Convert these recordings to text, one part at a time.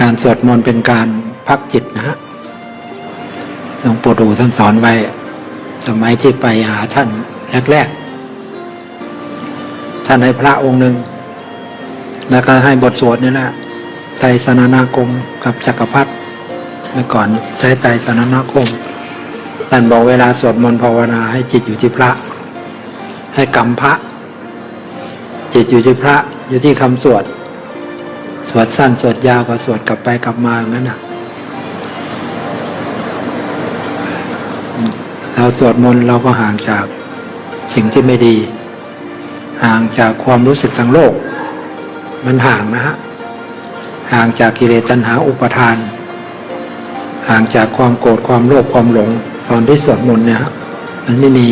การสวดมนต์เป็นการพักจิตนะฮะหลวงปู่ดูท่านสอนไว้ สมัยที่ไปหาท่านแรกๆ ท่านให้พระองค์หนึ่ง แล้วก็ให้บทสวดนี่แหละไตรสนานากรมกับจักรพรรดิเมื่อก่อนใช้ไตรสนานากรมท่านบอกเวลาสวดมนต์ภาวนาให้จิตอยู่ที่พระ ให้กำพระ จิตอยู่ที่พระอยู่ที่คำสวด สวดสั้นสวดยาวก็สวดกลับไปกลับมาอย่างนั้นน่ะเราสวดมนต์เราก็ห่างจากสิ่งที่ไม่ดี ห่างจากความรู้สึกทางโลก มันห่างนะฮะห่างจากกิเลสตัณหาอุปทาน ห่างจากความโกรธความโลภความหลง ตอนที่สวดมนต์เนี่ยมันไม่มี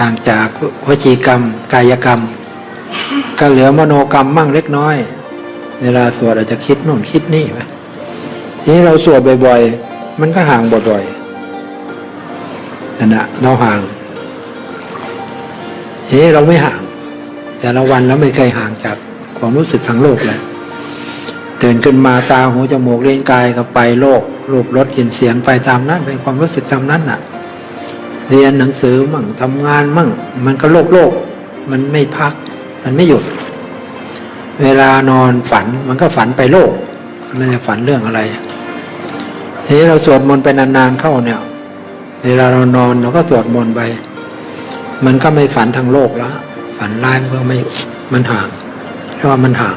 ห่างจากวจีกรรม กายกรรม ก็เหลือมโนกรรมมั่งเล็กน้อย เวลาสวดอาจจะคิดโน่นคิดนี่ไปทีนี้เราสวดบ่อยๆ มันก็ห่างบ่อยๆนั่นะเราห่างทีนี้เราไม่ห่าง แต่ละวันเราไม่เคยห่างจากความรู้สึกทางโลกเลยตื่นขึ้นมาตาหูจมูกเลี้ยงกายก็ไปโลกรูปรสกลิ่นเสียงไปตามนั้นเป็นความรู้สึกตามนั้นน่ะ เรียนหนังสือมั่งทำงานมั่ง มันก็โลกโลก มันไม่พัก มันไม่หยุด เวลานอนฝันมันก็ฝันไปโลกไม่ได้ฝันเรื่องอะไรทีนี้เราสวดมนต์ไปนานๆเข้าเนี่ย เวลาเรานอนเราก็สวดมนต์ไป มันก็ไม่ฝันทางโลกแล้วฝันร้ายมันก็ไม่มันห่างเพราะว่ามันห่าง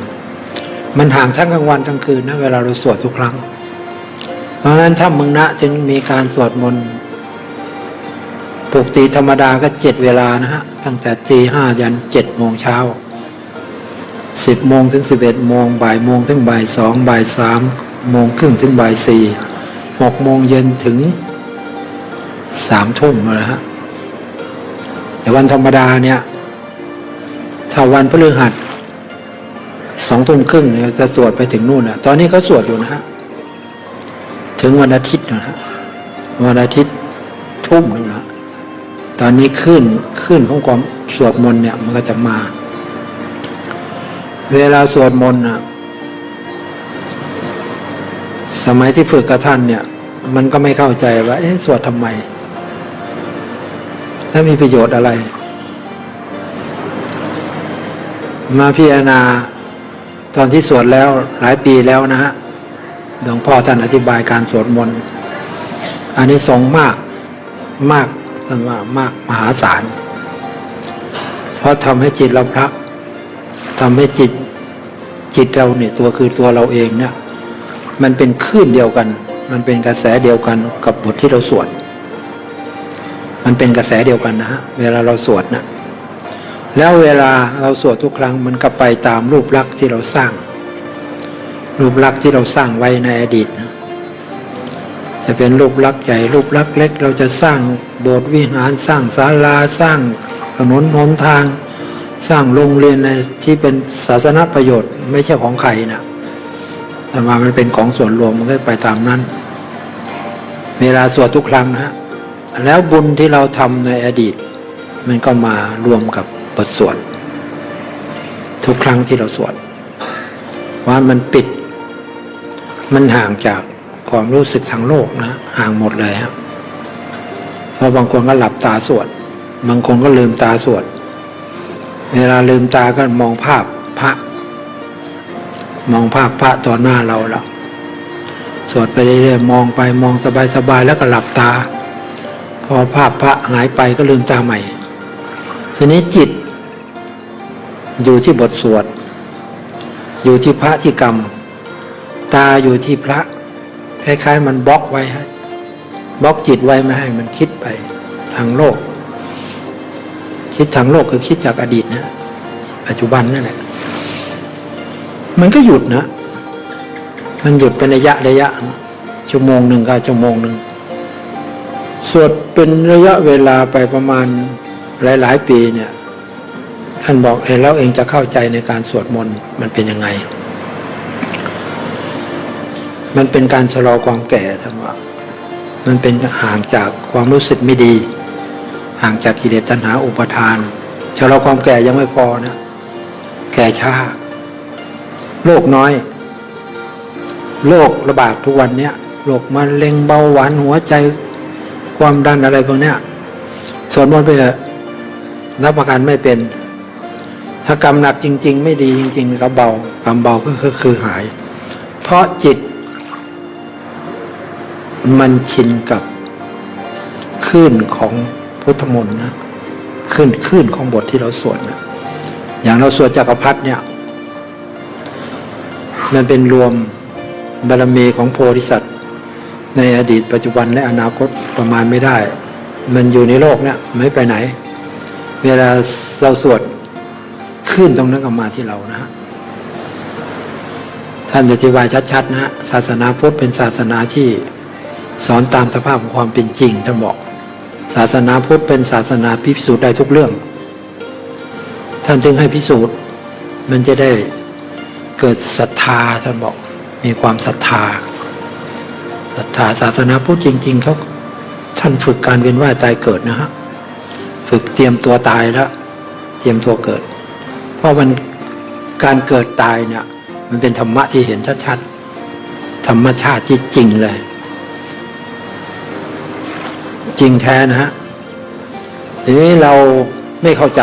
มันห่างทั้งกลางวันกลางคืนนะเวลาเราสวดทุกครั้ง เพราะฉะนั้นถ้ามึงนะจึงมีการสวดมนต์ปกติธรรมดาก็เจ็ดเวลานะฮะตั้งแต่ตีห้ายันเจ็ดโมงเช้า สิบโมงถึงสิบเอ็ดโมงบ่ายโมงถึงบ่ายสองบ่ายสามโมงครึ่งถึงบ่ายสี่หกโมงเย็นถึงสามทุ่มนะฮะแต่วันธรรมดาเนี่ย ถ้าวันพฤหัสสองทุ่มครึ่งเนี่ยจะสวดไปถึงนู่นอะตอนนี้เขาสวดอยู่นะฮะถึงวันอาทิตย์นะฮะวันอาทิตย์ทุ่มนึงนะตอนนี้ขึ้นขึ้นของความสวดมนต์เนี่ยมันก็จะมา เวลาสวดมนต์น่ะสมัยที่ฝึกกับท่านเนี่ย มันก็ไม่เข้าใจว่า เอ๊ะสวดทำไม ถ้ามีประโยชน์อะไร มาพิจารณาตอนที่สวดแล้วหลายปีแล้วนะฮะหลวงพ่อท่านอธิบายการสวดมนต์อันนี้ทรงมากมากท่านว่ามากมหาศาลเพราะทำให้จิตเราพัก ทำให้จิตจิตเราเนี่ยตัวคือตัวเราเองเนี่ยมันเป็นคลื่นเดียวกัน มันเป็นกระแสเดียวกันกับบทที่เราสวดมันเป็นกระแสเดียวกันนะฮะเวลาเราสวดนะแล้วเวลาเราสวดทุกครั้งมันก็ไปตามรูปลักษณ์ที่เราสร้าง รูปลักษณ์ที่เราสร้างไว้ในอดีตนะจะเป็นรูปลักษณ์ใหญ่รูปลักษณ์เล็ก เราจะสร้างโบสถ์วิหารสร้างศาลาสร้างถนนหนทาง สร้างโรงเรียนในที่เป็นศาสนประโยชน์ ไม่ใช่ของใครนะแต่ว่ามันเป็นของส่วนรวมมันก็ไปตามนั้น เวลาสวดทุกครั้งนะฮะแล้วบุญที่เราทำในอดีต มันก็มารวมกับบทสวดทุกครั้งที่เราสวดว่ามันปิด มันห่างจากความรู้สึกทางโลกนะ ห่างหมดเลยครับเพราะบางคนก็หลับตาสวด บางคนก็ลืมตาสวด เวลาลืมตาก็มองภาพพระ มองภาพพระต่อหน้าเราแล้วสวดไปเรื่อยๆมองไปมองสบายๆแล้วก็หลับตา พอภาพพระหายไปก็ลืมตาใหม่ ทีนี้จิต อยู่ที่บทสวด อยู่ที่พระที่กรรม ตาอยู่ที่พระคล้ายๆ มันบล็อกไว้ให้บล็อกจิตไว้ไม่ให้มันคิดไปทางโลก คิดทางโลกคือคิดจากอดีตนะ ปัจจุบันนั่นแหละ มันก็หยุดนะ มันหยุดเป็นระยะระยะ ชั่วโมงหนึ่งก็ชั่วโมงหนึ่งสวดเป็นระยะเวลาไปประมาณหลาย ๆ ปีเนี่ย ท่านบอกเองแล้วเองจะเข้าใจในการสวดมนต์มันเป็นยังไง มันเป็นการชะลอความแก่ท่านว่ามันเป็นห่างจากความรู้สึกไม่ดี ห่างจากกิเลสตัณหาอุปทานชะลอความแก่ยังไม่พอนะ แก่ช้าโลกน้อย โรคระบาดทุกวันเนี้ยโรคมะเร็งเบาหวานหัวใจ ความดันอะไรพวกเนี้ยสวดมนไปเถอะรับประกันไม่เป็น ถ้ากรรมหนักจริง ๆ ไม่ดีจริงๆก็เบากรรมเบาก็คือคือหาย เพราะจิต มันชินกับคลื่นของ พุทธมนต์นะคลื่นคลื่นของบทที่เราสวดนะอย่างเราสวดจักรพรรดิเนี่ย มันเป็นรวมบารมีของโพธิสัตว์ในอดีตปัจจุบันและอนาคตประมาณไม่ได้ มันอยู่ในโลกเนี่ยไม่ไปไหน เวลาเราสวดขึ้นตรงนั้นก็มาที่เรานะฮะท่านอธิบายชัดๆนะฮะศาสนาพุทธเป็นศาสนาที่สอนตามสภาพของความเป็นจริงท่านบอก ศาสนาพุทธเป็นศาสนาพิสูจน์ได้ทุกเรื่อง ท่านจึงให้พิสูจน์ มันจะได้เกิดศรัทธาท่านบอกมีความศรัทธาศรัทธาศาสนาพุทธจริง ๆเขาท่านฝึกการเวียนว่ายตายเกิดนะฮะฝึกเตรียมตัวตายแล้ว เตรียมตัวเกิด เพราะมันการเกิดตายเนี่ย มันเป็นธรรมะที่เห็นชัดๆธรรมชาติที่จริงเลย จริงแท้นะฮะทีนี้เราไม่เข้าใจ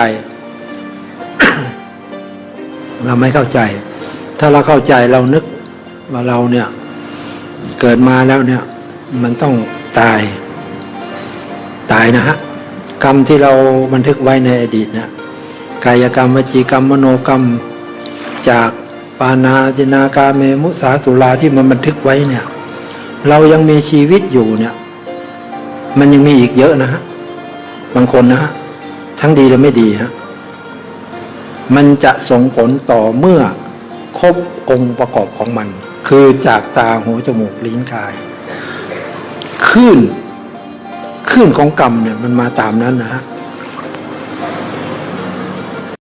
เราไม่เข้าใจ ถ้าเราเข้าใจเรานึกว่าเราเนี่ย เกิดมาแล้วเนี่ย มันต้องตาย ตายนะฮะกรรมที่เราบันทึกไว้ในอดีตเนี่ยกายกรรมวจีกรรมมโนกรรมจากปานาจินากาเมมุสาสุราที่มันบันทึกไว้เนี่ย เรายังมีชีวิตอยู่เนี่ย มันยังมีอีกเยอะนะฮะบางคนนะฮะทั้งดีและไม่ดีฮะมันจะส่งผลต่อเมื่อครบองค์ประกอบของมัน คือจากตาหูจมูกลิ้นกายคลื่นคลื่นของกรรมเนี่ยมันมาตามนั้นนะฮะ